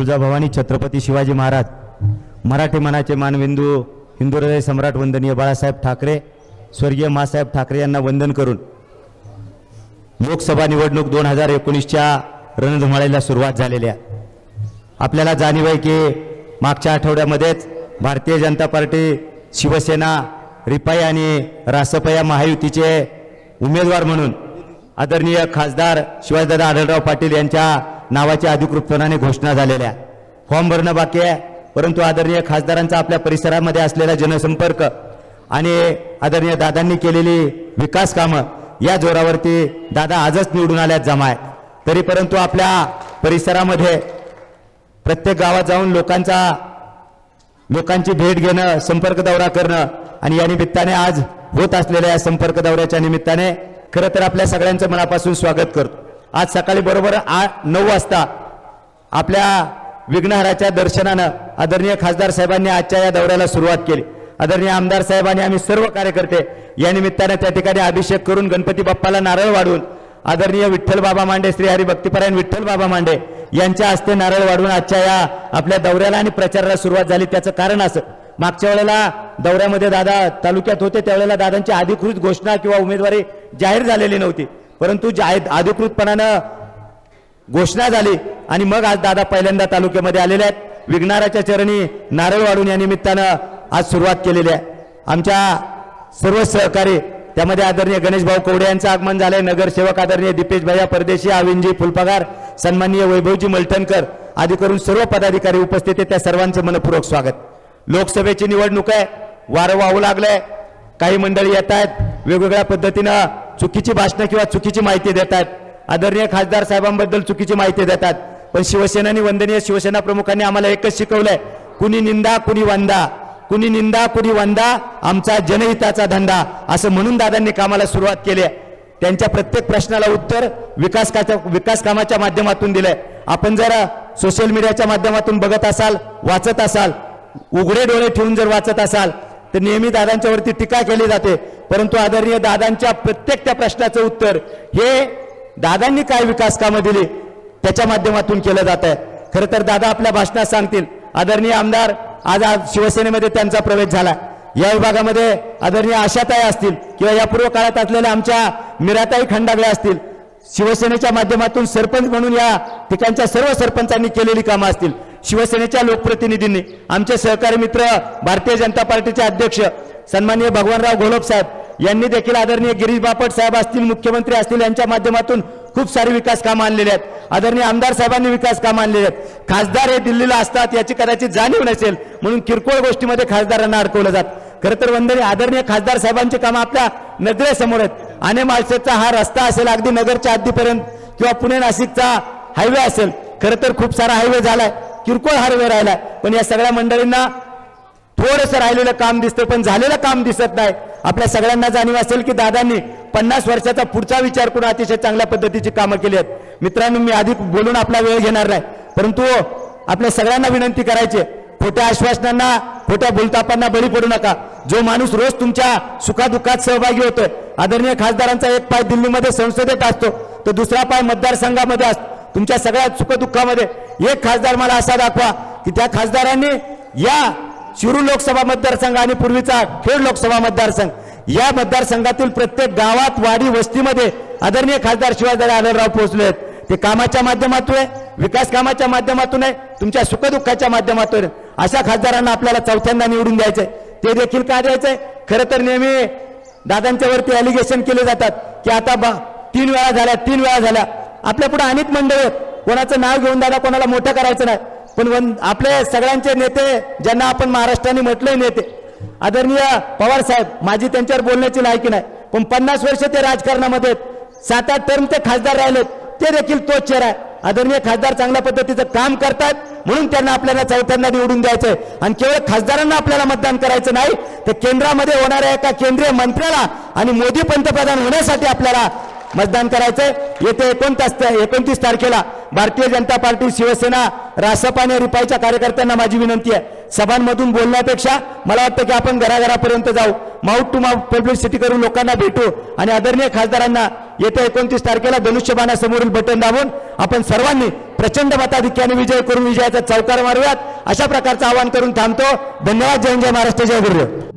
तुळजाभवानी छत्रपती शिवाजी महाराज मराठी मनाचे मानविंदू हिंदू हृदय सम्राट वंदनीय बाळासाहेब ठाकरे स्वर्गीय मासाहेब ठाकरे यांना वंदन करून लोकसभा निवडणूक दोन हजार एकोणीसच्या रणधुमाळीला सुरुवात झालेली आहे. आपल्याला जाणीव आहे की मागच्या आठवड्यामध्येच भारतीय जनता पार्टी शिवसेना रिपाई आणि रासप या महायुतीचे उमेदवार म्हणून आदरणीय खासदार शिवाजीदादा आढळराव पाटील यांच्या नावाची अधिकृतपणाने घोषणा झालेल्या. फॉर्म भरणं बाकी आहे. परंतु आदरणीय खासदारांचा आपल्या परिसरामध्ये असलेला जनसंपर्क आणि आदरणीय दादांनी केलेली विकास कामं या जोरावरती दादा आजच निवडून आल्यात जमा आहे तरी परंतु आपल्या परिसरामध्ये प्रत्येक गावात जाऊन लोकांचा लोकांची भेट घेणं संपर्क दौरा करणं आणि या निमित्ताने आज होत असलेल्या या संपर्क दौऱ्याच्या निमित्ताने खरं तर आपल्या सगळ्यांचं मनापासून स्वागत करतो. आज सकाळी बरोबर आ नऊ वाजता आपल्या विघ्नहराच्या दर्शनानं आदरणीय खासदार साहेबांनी आजच्या या दौऱ्याला सुरुवात केली. आदरणीय आमदार साहेबांनी आम्ही सर्व कार्यकर्ते या निमित्तानं त्या ठिकाणी अभिषेक करून गणपती बाप्पाला नारळ वाढून आदरणीय विठ्ठल बाबा मांडे श्री हरी भक्तीपरायण विठ्ठल बाबा मांडे यांच्या हस्ते नारळ वाढवून आजच्या या आपल्या दौऱ्याला आणि प्रचाराला सुरुवात झाली. त्याचं कारण असं मागच्या वेळेला दौऱ्यामध्ये दादा तालुक्यात होते त्यावेळेला दादांची अधिकृत घोषणा किंवा उमेदवारी जाहीर झालेली नव्हती. परंतु जाहीर अधिकृतपणानं घोषणा झाली आणि मग आज दादा पहिल्यांदा तालुक्यामध्ये आलेले आहेत. विघ्नाराच्या चरणी नारळ वाढून या निमित्तानं आज सुरुवात केलेली आहे. आमच्या सर्व सहकारी त्यामध्ये आदरणीय गणेश भाऊ कवडे यांचं आगमन झालंय. नगरसेवक आदरणीय दीपेश भैया परदेशी अविनजी फुलपगार सन्माननीय वैभवजी मलठणकर आदी करून सर्व पदाधिकारी उपस्थित आहेत. त्या सर्वांचं मनपूर्वक स्वागत. लोकसभेची निवडणूक आहे. वारं वाहू लागलंय. काही मंडळी येत आहेत. वेगवेगळ्या पद्धतीनं चुकीची भाषणं किंवा चुकीची माहिती देत आहेत आदरणीय खासदार साहेबांबद्दल चुकीची माहिती देतात. पण शिवसेनानी वंदनीय शिवसेना प्रमुखांनी आम्हाला एकच शिकवलंय. कुणी निंदा कुणी वंदा. कुणी निंदा कुणी वंदा आमचा जनहिताचा धंदा. असं म्हणून दादांनी कामाला सुरुवात केली आहे. त्यांच्या प्रत्येक प्रश्नाला उत्तर विकास विकास कामाच्या माध्यमातून दिलंय. आपण जर सोशल मीडियाच्या माध्यमातून बघत असाल वाचत असाल उघडे डोळे ठेवून जर वाचत असाल तर नेहमी दादांच्यावरती टीका केली जाते. परंतु आदरणीय दादांच्या प्रत्येक त्या प्रश्नाचं उत्तर हे दादांनी काय विकास कामं दिली त्याच्या माध्यमातून केलं जात आहे. खरं तर दादा आपल्या भाषणात सांगतील आदरणीय आमदार आज आज शिवसेनेमध्ये त्यांचा प्रवेश झाला. या विभागामध्ये आदरणीय आशाताई असतील किंवा या पूर्व काळात असलेल्या आमच्या मिराताई खंडागळे असतील शिवसेनेच्या माध्यमातून सरपंच म्हणून या ठिकाणच्या सर्व सरपंचांनी केलेली कामं असतील. शिवसेनेच्या लोकप्रतिनिधींनी आमचे सहकारी मित्र भारतीय जनता पार्टीचे अध्यक्ष सन्माननीय भगवानराव घोलप साहेब यांनी देखील आदरणीय गिरीश बापट साहेब असतील मुख्यमंत्री असतील यांच्या माध्यमातून खूप सारी विकास कामं आणलेली आहेत. आदरणीय आमदार साहेबांनी विकास कामं आणलेली आहेत. खासदार हे दिल्लीला असतात याची कदाचित जाणीव नसेल म्हणून किरकोळ गोष्टीमध्ये खासदारांना अडकवलं जात. खरं तर वंदनी आदरणीय खासदार साहेबांची कामं आपल्या नजरेसमोर आहेत. आणि माळशेचा हा रस्ता असेल अगदी नगरच्या हद्दीपर्यंत किंवा पुणे नाशिकचा हायवे असेल खरं तर खूप सारा हायवे झालाय. किरकोळ वेळ राहिलाय. पण या सगळ्या मंडळींना थोडंसं राहिलेलं काम दिसतं पण झालेलं काम दिसत नाही. आपल्या सगळ्यांना जाणीव असेल की दादांनी पन्नास वर्षाचा पुढचा विचार करून अतिशय चांगल्या पद्धतीची कामं केली आहेत. मित्रांनो मी आधी बोलून आपला वेळ घेणार नाही. परंतु आपल्या सगळ्यांना विनंती करायची खोट्या आश्वासनांना खोट्या बोलतापांना बळी पडू नका. जो माणूस रोज तुमच्या सुखादुखात सहभागी होतोय आदरणीय खासदारांचा एक पाय दिल्लीमध्ये संसदेत असतो तर दुसरा पाय मतदारसंघामध्ये असतो. तुमच्या सगळ्या सुखदुःखामध्ये एक खासदार मला असा दाखवा की त्या खासदारांनी या शिरूर लोकसभा मतदारसंघ आणि पूर्वीचा खेड लोकसभा मतदारसंघ या मतदारसंघातील प्रत्येक गावात वाडी वस्तीमध्ये आदरणीय खासदार शिवाजी आढळराव पोहोचले आहेत. ते कामाच्या माध्यमातून आहे विकास कामाच्या माध्यमातून आहे तुमच्या सुखदुःखाच्या माध्यमातून आहे. अशा खासदारांना आपल्याला चौथ्यांदा निवडून द्यायचंय. ते देखील का द्यायचंय? खरं तर नेहमी दादांच्या वरती अलिगेशन केले जातात की आता बा तीन वेळा झाल्या तीन वेळा झाल्या. आपल्या पुढे अनेक मंडळ आहेत. कोणाचं नाव घेऊन दादा कोणाला मोठं करायचं नाही. पण वन आपले सगळ्यांचे नेते ज्यांना आपण महाराष्ट्राने म्हटलंय नेते. आदरणीय पवार साहेब माझी त्यांच्यावर बोलण्याची लायकी नाही. पण पन्नास वर्ष ते राजकारणामध्ये सात आठ टर्म ते खासदार राहिलेत. ते देखील तोच चेहरा आहे. आदरणीय खासदार चांगल्या पद्धतीचं काम करतात म्हणून त्यांना आपल्याला चौथ्यांना निवडून द्यायचंय. आणि केवळ खासदारांना आपल्याला मतदान करायचं नाही तर केंद्रामध्ये होणाऱ्या एका केंद्रीय मंत्र्याला आणि मोदी पंतप्रधान होण्यासाठी आपल्याला मतदान करायचंय. येते एकोणतास एकोणतीस तारखेला भारतीय जनता पार्टी शिवसेना रासप आणि रिपाईच्या कार्यकर्त्यांना माझी विनंती आहे. सभांमधून बोलण्यापेक्षा मला वाटतं की आपण घराघरापर्यंत जाऊ. माउथ टू माउट पब्लिसिटी करून लोकांना भेटू. आणि आदरणीय खासदारांना येत्या एकोणतीस तारखेला धनुष्यबाणासमोरील बटन दाबून आपण सर्वांनी प्रचंड मताधिक्याने विजय करून विजयाचा चौकार मारूयात. अशा प्रकारचं आवाहन करून थांबतो. धन्यवाद. जय जय महाराष्ट्र. जय गुरु